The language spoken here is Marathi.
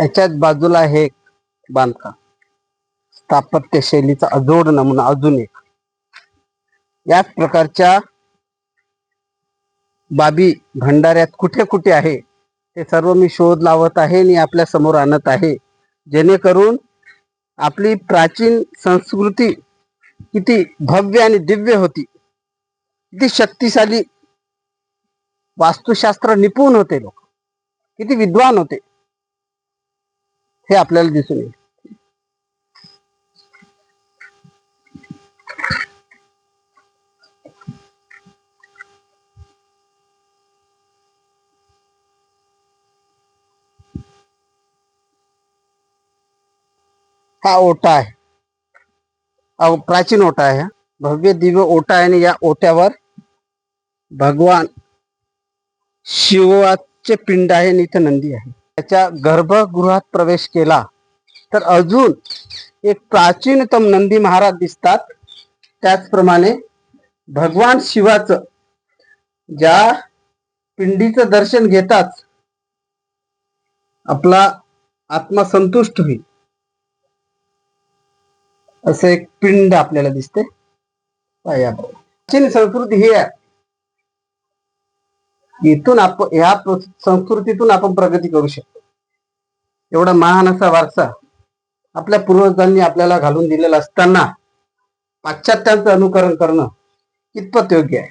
याच्याच बाजूला हे एक बांधकाम. स्थापत्य शैलीचा अजोड नमुना अजून एक. याच प्रकारच्या बाबी भंडाऱ्यात कुठे कुठे आहे ते सर्व मी शोध लावत आहे आणि आपल्यासमोर आणत आहे. जेणेकरून आपली प्राचीन संस्कृती किती भव्य आणि दिव्य होती. किती शक्तिशाली वास्तुशास्त्र निपुण होते लोक. किती विद्वान होते. हे आपल्याला दिसून येईल. हा ओटा आहे. प्राचीन ओटा आहे. हा. भव्य दिव्य ओटा आहे आणि या ओट्यावर भगवान शिवाचे पिंड आहे आणि इथं नंदी आहे. त्याच्या गर्भगृहात प्रवेश केला. तर अजून एक प्राचीनतम नंदी महाराज दिसतात. त्याचप्रमाणे भगवान शिवाचं ज्या पिंडीचं दर्शन घेताच आपला आत्मा संतुष्ट होईल. असं एक पिंड आपल्याला दिसते. प्राचीन संस्कृती ही आहे. इथून आपण ह्या संस्कृतीतून आपण प्रगती करू शकतो. एवढा महान असा वारसा आपल्या पूर्वजांनी आपल्याला घालून दिलेला असताना पाश्चात्यांचं अनुकरण करणं कितपत योग्य आहे.